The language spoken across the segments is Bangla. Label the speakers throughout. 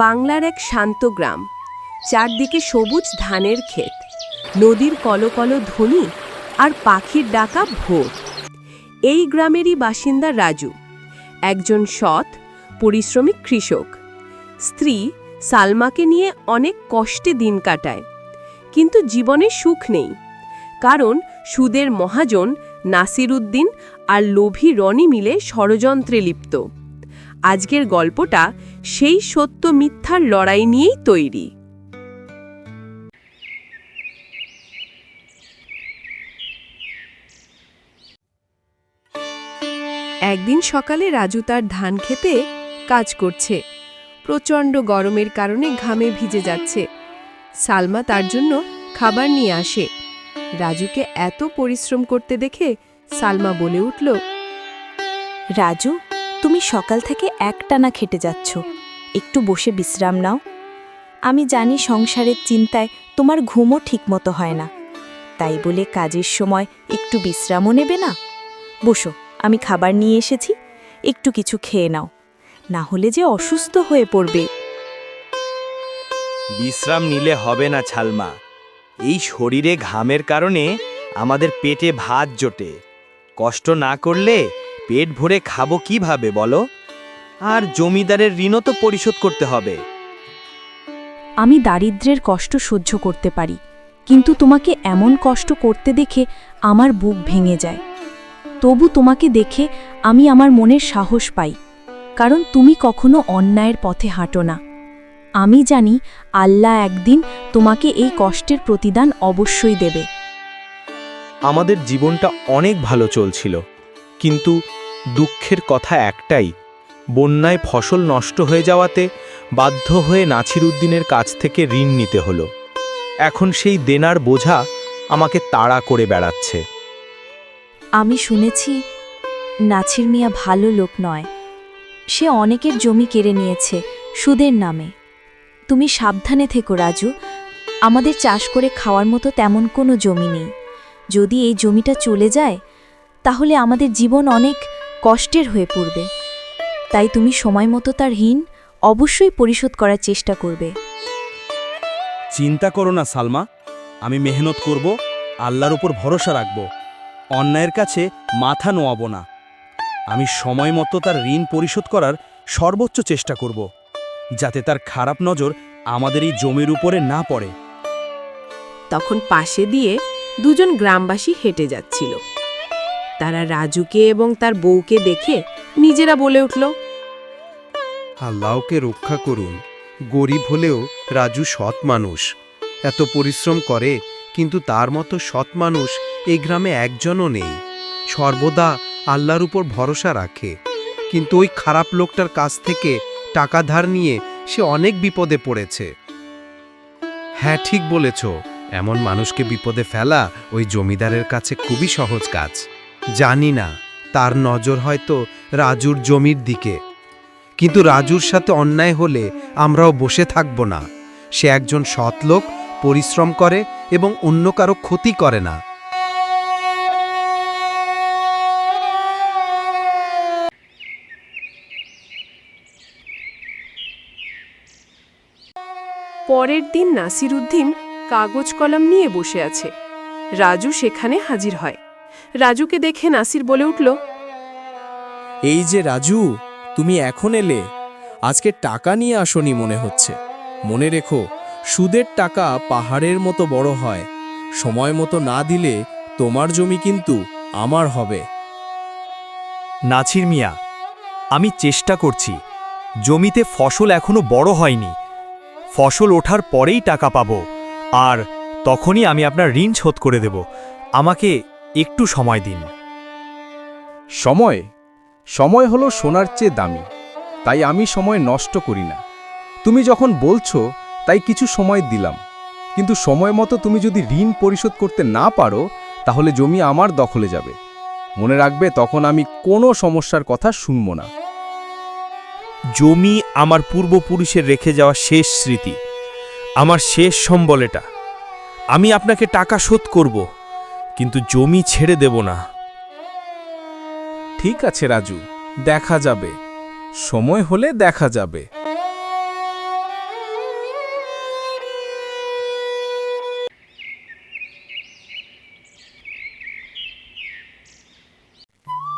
Speaker 1: বাংলার এক শান্ত গ্রাম। চারদিকে সবুজ ধানের ক্ষেত। নদীর কলকল ধ্বনি আর পাখির ডাকা ভোর। এই গ্রামেরই বাসিন্দা রাজু। একজন সৎ পরিশ্রমিক কৃষক। স্ত্রী সালমাকে নিয়ে অনেক কষ্টে দিন কাটায়। কিন্তু জীবনে সুখ নেই। কারণ সুদের মহাজন নাসির উদ্দিন আর লোভী রনি মিলে ষড়যন্ত্রে লিপ্ত। আজকের গল্পটা সেই সত্য মিথ্যার লড়াই নিয়েই তৈরি। একদিন সকালে রাজু তার ধান খেতে কাজ করছে। প্রচণ্ড গরমের কারণে ঘামে ভিজে যাচ্ছে। সালমা তার জন্য খাবার নিয়ে আসে। রাজুকে এত পরিশ্রম করতে দেখে সালমা বলে উঠল,
Speaker 2: রাজু তুমি সকাল থেকে একটানা খেটে যাচ্ছ। একটু বসে বিশ্রাম নাও। আমি জানি সংসারের চিন্তায় তোমার ঘুমও ঠিকমতো হয় না। তাই বলে কাজের সময় একটু বিশ্রামও নেবে না? বসো, আমি খাবার নিয়ে এসেছি। একটু কিছু খেয়ে নাও। না হলে যে অসুস্থ হয়ে পড়বে।
Speaker 3: বিশ্রাম নিলে হবে না, ছালমা। এই শরীরে ঘামের কারণে আমাদের পেটে ভাত জোটে। কষ্ট না করলে পেট ভরে খাব কীভাবে বলো? আর জমিদারের ঋণও তো পরিশোধ করতে হবে।
Speaker 2: আমি দারিদ্র্যের কষ্ট সহ্য করতে পারি কিন্তু তোমাকে এমন কষ্ট করতে দেখে আমার বুক ভেঙে যায়। তবু তোমাকে দেখে আমি আমার মনের সাহস পাই কারণ তুমি কখনো অন্যায়ের পথে হাঁটো না। আমি জানি আল্লাহ একদিন তোমাকে এই কষ্টের প্রতিদান অবশ্যই দেবে।
Speaker 3: আমাদের জীবনটা অনেক ভালো চলছিল কিন্তু দুঃখের কথা একটাই, বন্যায় ফসল নষ্ট হয়ে যাওয়াতে বাধ্য হয়ে নাছির উদ্দিনের কাছ থেকে ঋণ নিতে হলো। এখন সেই দেনার বোঝা আমাকে তাড়া করে বেড়াচ্ছে।
Speaker 2: আমি শুনেছি, নাছির মিয়া ভালো লোক নয়। সে অনেকের জমি কেড়ে নিয়েছে, সুদের নামে। তুমি সাবধানে থেকো, রাজু। আমাদের চাষ করে খাওয়ার মতো তেমন কোনো জমি নেই। যদি এই জমিটা চলে যায়, তাহলে আমাদের জীবন অনেক কষ্টের হয়ে পড়বে। তাই তুমি সময় মতো তার ঋণ অবশ্যই পরিশোধ করার চেষ্টা করবে।
Speaker 4: চিন্তা করো না সালমা। আমি মেহনত করব আল্লাহর উপর ভরসা রাখব। অন্যায়ের কাছে মাথা নোয়াবো না। আমি সময় মতো তার ঋণ পরিশোধ করার সর্বোচ্চ চেষ্টা করব যাতে তার খারাপ নজর আমাদের এই জমির উপরে না পড়ে।
Speaker 1: তখন পাশে দিয়ে দুজন গ্রামবাসী হেঁটে যাচ্ছিল। তারা রাজুকে এবং তার বউকে দেখে নিজেরা বলে উঠল,
Speaker 5: আল্লাহকে রক্ষা করুন। গরিব হলেও রাজু সৎ মানুষ। এত পরিশ্রম করে, কিন্তু তার মতো সৎ মানুষ এই গ্রামে একজনও নেই। সর্বদা আল্লাহর উপর ভরসা রাখে। কিন্তু ওই খারাপ লোকটার কাছ থেকে টাকা ধার নিয়ে সে অনেক বিপদে পড়েছে। হ্যাঁ ঠিক বলেছ। এমন মানুষকে বিপদে ফেলা ওই জমিদারের কাছে খুবই সহজ কাজ। জানি না, তার নজর হয়তো রাজুর জমির দিকে। কিন্তু রাজুর সাথে অন্যায় হলে আমরাও বসে থাকব না। সে একজন সৎ লোক, পরিশ্রম করে এবং অন্য কারও ক্ষতি করে না।
Speaker 1: পরের দিন নাসির উদ্দিন কাগজ কলম নিয়ে বসে আছে। রাজু সেখানে হাজির হয়। রাজুকে দেখে নাসির বলে উঠল
Speaker 6: এই যে রাজু তুমি এখন এলে। আজকে টাকা নিয়ে আসনি মনে হচ্ছে। মনে রেখো সুদের টাকা পাহাড়ের মতো বড় হয়। সময় মতো না দিলে তোমার জমি কিন্তু আমার হবে।
Speaker 3: নাছির মিয়া আমি চেষ্টা করছি। জমিতে ফসল এখনও বড় হয়নি। ফসল ওঠার পরেই টাকা পাব। আর তখনই আমি আপনার ঋণ শোধ করে দেব। আমাকে একটু সময় দিন।
Speaker 7: সময়? সময় হলো সোনার চেয়ে দামি। তাই আমি সময় নষ্ট করি না। তুমি যখন বলছো তাই কিছু সময় দিলাম। কিন্তু সময় মতো তুমি যদি ঋণ পরিশোধ করতে না পারো তাহলে জমি আমার দখলে যাবে। মনে রাখবে তখন আমি কোনো সমস্যার কথা শুনব না।
Speaker 3: জমি আমার পূর্বপুরুষের রেখে যাওয়া শেষ স্মৃতি। আমার শেষ সম্বল এটা। আমি আপনাকে টাকা শোধ করব। কিন্তু জমি ছেড়ে দেব না।
Speaker 7: ঠিক আছে, রাজু, দেখা যাবে। সময় হলে দেখা যাবে।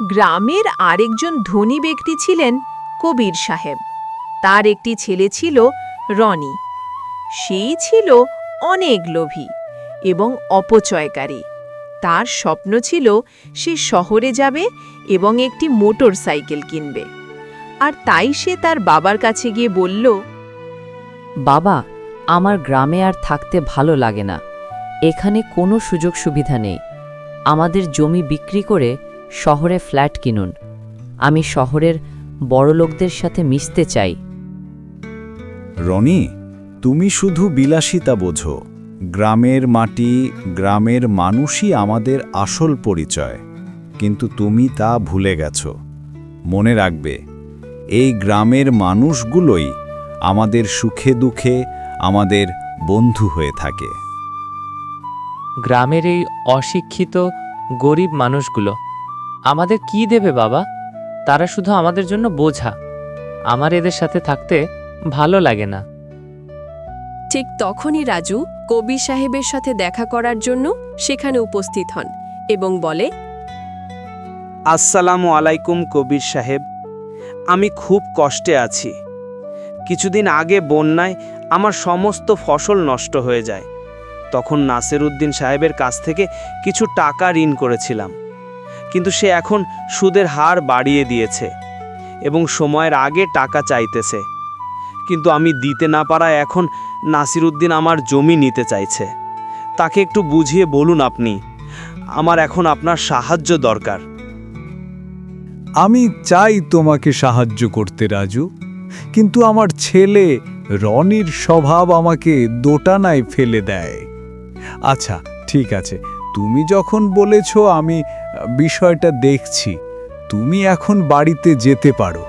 Speaker 1: গ্রামের আরেকজন ধনী ব্যক্তি ছিলেন কবির সাহেব। তার একটি ছেলে ছিল রনি। সেই ছিল অনেক লোভী এবং অপচয়কারী। তার স্বপ্ন ছিল সে শহরে যাবে এবং একটি মোটর সাইকেল কিনবে। আর তাই সে তার বাবার কাছে গিয়ে বলল,
Speaker 8: বাবা, আমার গ্রামে আর থাকতে ভালো লাগে না। এখানে কোনো সুযোগ সুবিধা নেই। আমাদের জমি বিক্রি করে শহরে ফ্ল্যাট কিনুন। আমি শহরের বড়লোকদের সাথে মিশতে চাই।
Speaker 9: রনি, তুমি শুধু বিলাসিতা বোঝো। গ্রামের মাটি গ্রামের মানুষই আমাদের আসল পরিচয়। কিন্তু তুমি তা ভুলে গেছ। মনে রাখবে এই গ্রামের মানুষগুলোই আমাদের সুখে দুঃখে আমাদের বন্ধু হয়ে থাকে।
Speaker 10: গ্রামের এই অশিক্ষিত গরিব মানুষগুলো আমাদের কি দেবে বাবা? তারা শুধু আমাদের জন্য বোঝা। আমার এদের সাথে থাকতে ভালো লাগে না।
Speaker 1: ঠিক তখনই রাজু কবির সাহেবের সাথে দেখা করার জন্য সেখানে উপস্থিত হন এবং বলে,
Speaker 11: আসসালামু আলাইকুম কবির সাহেব। আমি খুব কষ্টে আছি। কিছুদিন আগে বন্যায় আমার সমস্ত ফসল নষ্ট হয়ে যায়। তখন নাসিরউদ্দিন সাহেবের কাছ থেকে কিছু টাকা ঋণ করেছিলাম। কিন্তু সে এখন সুদের হার বাড়িয়ে দিয়েছে এবং সময়ের আগে টাকা চাইতেছে। কিন্তু আমি দিতে না পারায় এখন নাসিরউদ্দিন আমার জমি নিতে চাইছে। তাকে একটু বুঝিয়ে বলুন আপনি, আমার এখন আপনার সাহায্য দরকার।
Speaker 9: আমি চাই তোমাকে সাহায্য করতে, রাজু। কিন্তু আমার ছেলে রনির স্বভাব আমাকে দোটানায় ফেলে দেয়। আচ্ছা ঠিক আছে। তুমি যখন বলেছ, আমি বিষয়টা দেখছি। তুমি এখন বাড়িতে যেতে পারো।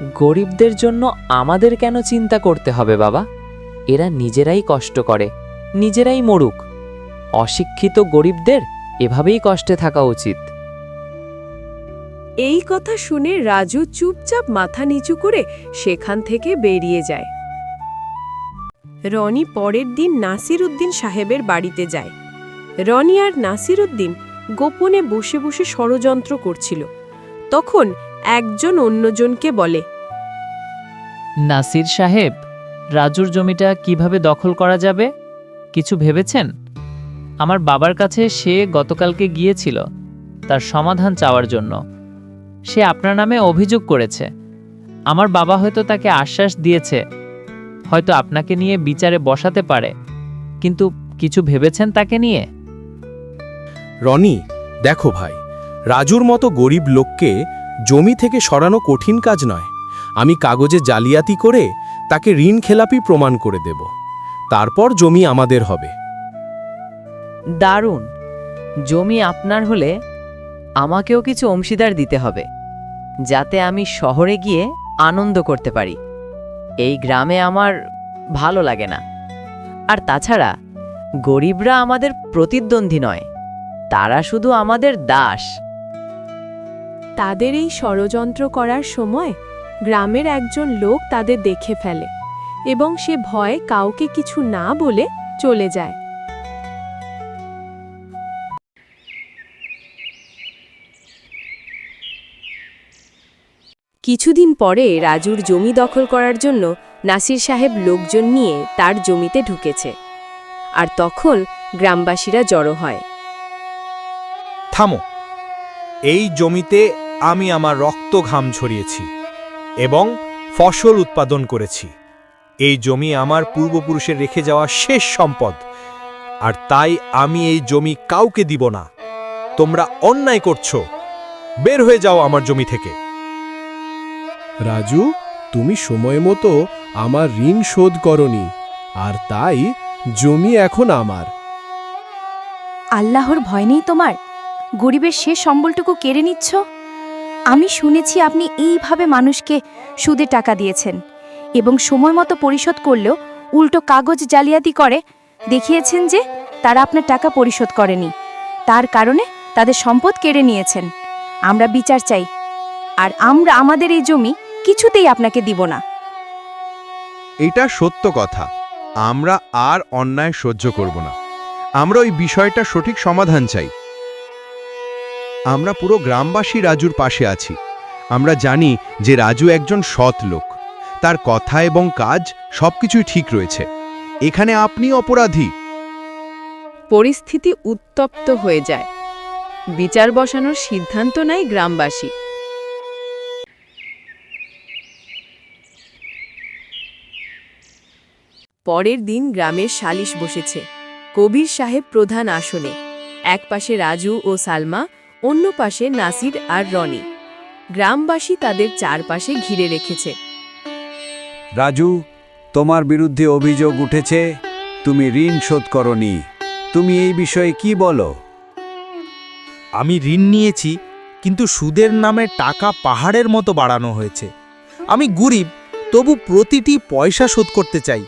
Speaker 10: গরিবদের জন্য আমাদের কেন চিন্তা করতে হবে বাবা? এরা নিজেরাই কষ্ট করে, নিজেরাই মরুক। অশিক্ষিত গরিবদের এভাবেই কষ্টে থাকা উচিত।
Speaker 1: এই কথা শুনে রাজু চুপচাপ মাথা নিচু করে সেখান থেকে বেরিয়ে যায়। রনি পরের দিন নাসির উদ্দিন সাহেবের বাড়িতে যায়। রনি আর নাসির উদ্দিন গোপনে বসে বসে ষড়যন্ত্র করছিল। তখন একজন অন্যজনকে বলে।
Speaker 10: নাসির সাহেব রাজুর জমিটা কীভাবে দখল করা যাবে? কিছু ভেবেছেন? আমার বাবার কাছে সে গতকালকে গিয়েছিল তার সমাধান চাওয়ার জন্য। সে আপনার নামে অভিযোগ করেছে। আমার বাবা হয়তো তাকে আশ্বাস দিয়েছে হয়তো আপনাকে নিয়ে বিচারে বসাতে পারে কিন্তু কিছু ভেবেছেন তাকে নিয়ে?
Speaker 3: রনি দেখো ভাই রাজুর মতো গরিব লোককে জমি থেকে সরানো কঠিন কাজ নয়। আমি কাগজে জালিয়াতি করে তাকে ঋণ খেলাপি প্রমাণ করে দেব। তারপর জমি আমাদের হবে।
Speaker 8: দারুণ। জমি আপনার হলে আমাকেও কিছু অংশীদার দিতে হবে, যাতে আমি শহরে গিয়ে আনন্দ করতে পারি। এই গ্রামে আমার ভালো লাগে না। আর তাছাড়া, গরিবরা আমাদের প্রতিদ্বন্দ্বী নয়, তারা শুধু আমাদের দাস।
Speaker 1: তাদের এই ষড়যন্ত্র করার সময় গ্রামের একজন লোক তাদের দেখে ফেলে এবং সে ভয়ে কাউকে কিছু না বলে চলে যায়। কিছুদিন পরে রাজুর জমি দখল করার জন্য নাসির সাহেব লোকজন নিয়ে তার জমিতে ঢুকেছে। আর তখন গ্রামবাসীরা জড়ো হয়।
Speaker 3: থামো। এই জমিতে আমি আমার রক্ত ঘাম ছড়িয়েছি এবং ফসল উৎপাদন করেছি। এই জমি আমার পূর্বপুরুষের রেখে যাওয়া শেষ সম্পদ। আর তাই আমি এই জমি কাউকে দিব না। তোমরা অন্যায় করছ। বের হয়ে যাও আমার জমি থেকে।
Speaker 6: রাজু তুমি সময় মতো আমার ঋণ শোধ করনি আর তাই জমি এখন আমার।
Speaker 2: আল্লাহর ভয় নেই তোমার? গরিবের শেষ সম্বলটুকু কেড়ে নিচ্ছ? আমি শুনেছি আপনি এইভাবে মানুষকে সুদে টাকা দিয়েছেন এবং সময় মতো পরিশোধ করলেও উল্টো কাগজ জালিয়াতি করে দেখিয়েছেন যে তারা আপনার টাকা পরিশোধ করেনি। তার কারণে তাদের সম্পদ কেড়ে নিয়েছেন। আমরা বিচার চাই। আর আমরা আমাদের এই জমি কিছুতেই আপনাকে দিব না।
Speaker 5: এটা সত্য কথা। আমরা আর অন্যায় সহ্য করব না। আমরা ওই বিষয়টা সঠিক সমাধান চাই।
Speaker 12: আমরা পুরো গ্রামবাসী রাজুর পাশে আছি। আমরা জানি যে রাজু একজন সৎ লোক। তার কথা এবং কাজ সবকিছুই ঠিক রয়েছে। এখানে আপনি অপরাধী।
Speaker 1: পরিস্থিতি উত্তপ্ত হয়ে যায়। বিচার বসানোর সিদ্ধান্ত নেয় গ্রামবাসী। পরের দিন গ্রামের সালিশ বসেছে। কবির সাহেব প্রধান আসনে। একপাশে রাজু ও সালমা অন্য পাশে নাসির আর রনি। গ্রামবাসী তাদের চারপাশে ঘিরে রেখেছে।
Speaker 9: রাজু তোমার বিরুদ্ধে অভিযোগ উঠেছে তুমি ঋণ শোধ করনি। তুমি এই বিষয়ে কি বলো?
Speaker 3: আমি ঋণ নিয়েছি কিন্তু সুদের নামে টাকা পাহাড়ের মতো বাড়ানো হয়েছে। আমি গরিব তবু প্রতিটি পয়সা শোধ করতে চাই।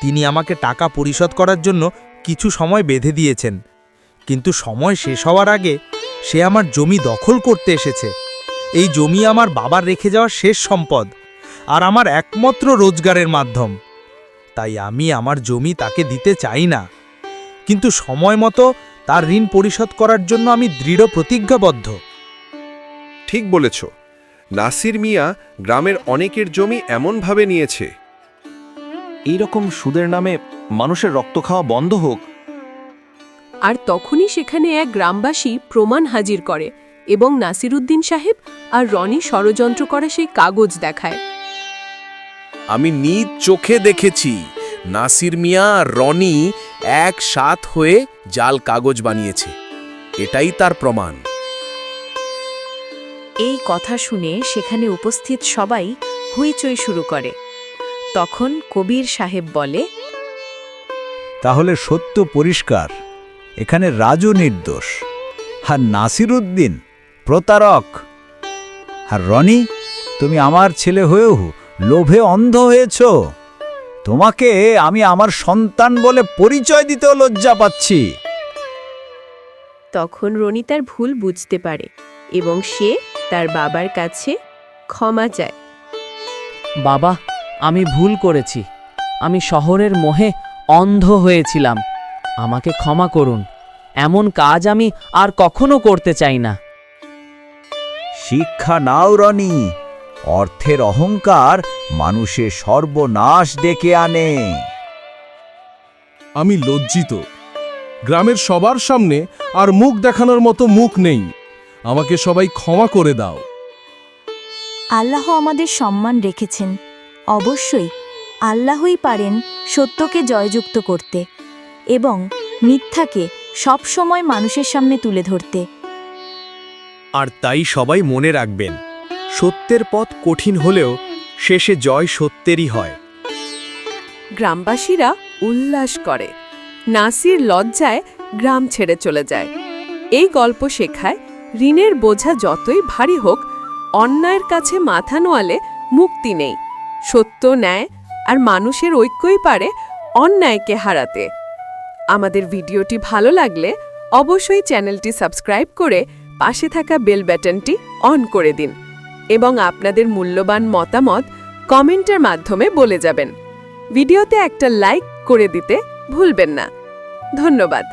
Speaker 3: তিনি আমাকে টাকা পরিশোধ করার জন্য কিছু সময় বেঁধে দিয়েছেন। কিন্তু সময় শেষ হওয়ার আগে সে আমার জমি দখল করতে এসেছে। এই জমি আমার বাবার রেখে যাওয়া শেষ সম্পদ আর আমার একমাত্র রোজগারের মাধ্যম। তাই আমি আমার জমি তাকে দিতে চাই না। কিন্তু সময় মতো তার ঋণ পরিশোধ করার জন্য আমি দৃঢ় প্রতিজ্ঞাবদ্ধ।
Speaker 5: ঠিক বলেছ। নাসির মিয়া গ্রামের অনেকের জমি এমনভাবে নিয়েছে।
Speaker 13: এইরকম সুদের নামে মানুষের রক্ত খাওয়া বন্ধ হোক
Speaker 1: আর তখনই সেখানে এক গ্রামবাসী প্রমাণ হাজির করে এবং নাসিরুদ্দিন সাহেব আর রনি ষড়যন্ত্র করা সেই কাগজ দেখায়।
Speaker 6: আমি নিজ চোখে দেখেছি নাসির মিয়া আর রনি এক সাথ হয়ে জাল কাগজ বানিয়েছে। এটাই তার প্রমাণ।
Speaker 2: এই কথা শুনে সেখানে উপস্থিত সবাই হুইচই শুরু করে। তখন কবির সাহেব বলে
Speaker 9: তাহলে সত্য পরিষ্কার। এখানে রাজু নির্দোষ আর নাসিরুদ্দিন প্রতারক। আর রনি তুমি আমার ছেলে হয়েও লোভে অন্ধ হয়েছ। তোমাকে আমি আমার সন্তান বলে পরিচয় দিতেও লজ্জা পাচ্ছি।
Speaker 1: তখন রনি তার ভুল বুঝতে পারে এবং সে তার বাবার কাছে ক্ষমা চায়।
Speaker 8: বাবা আমি ভুল করেছি। আমি শহরের মোহে অন্ধ হয়েছিলাম। আমাকে ক্ষমা করুন। এমন কাজ আমি আর কখনো করতে চাই না।
Speaker 9: শিক্ষা নাও রনি। অর্থের অহংকার মানুষের সর্বনাশ ডেকে আনে।
Speaker 14: আমি লজ্জিত। গ্রামের সবার সামনে আর মুখ দেখানোর মতো মুখ নেই। আমাকে সবাই ক্ষমা করে দাও।
Speaker 2: আল্লাহ আমাদের সম্মান রেখেছেন। অবশ্যই আল্লাহই পারেন সত্যকে জয়যুক্ত করতে। এবং মিথ্যাকে সবসময় মানুষের সামনে তুলে ধরতে।
Speaker 3: আর তাই সবাই মনে রাখবেন সত্যের পথ কঠিন হলেও শেষে জয় সত্যেরই হয়।
Speaker 1: গ্রামবাসীরা উল্লাস করে। নাসির লজ্জায় গ্রাম ছেড়ে চলে যায়। এই গল্প শেখায় ঋণের বোঝা যতই ভারী হোক অন্যায়ের কাছে মাথা নোয়ালে মুক্তি নেই। সত্য ন্যায় আর মানুষের ঐক্যই পারে অন্যায়কে হারাতে। আমাদের ভিডিওটি ভালো লাগলে অবশ্যই চ্যানেলটি সাবস্ক্রাইব করে পাশে থাকা বেল বাটনটি অন করে দিন এবং আপনাদের মূল্যবান মতামত কমেন্টের মাধ্যমে বলে যাবেন। ভিডিওতে একটা লাইক করে দিতে ভুলবেন না। ধন্যবাদ।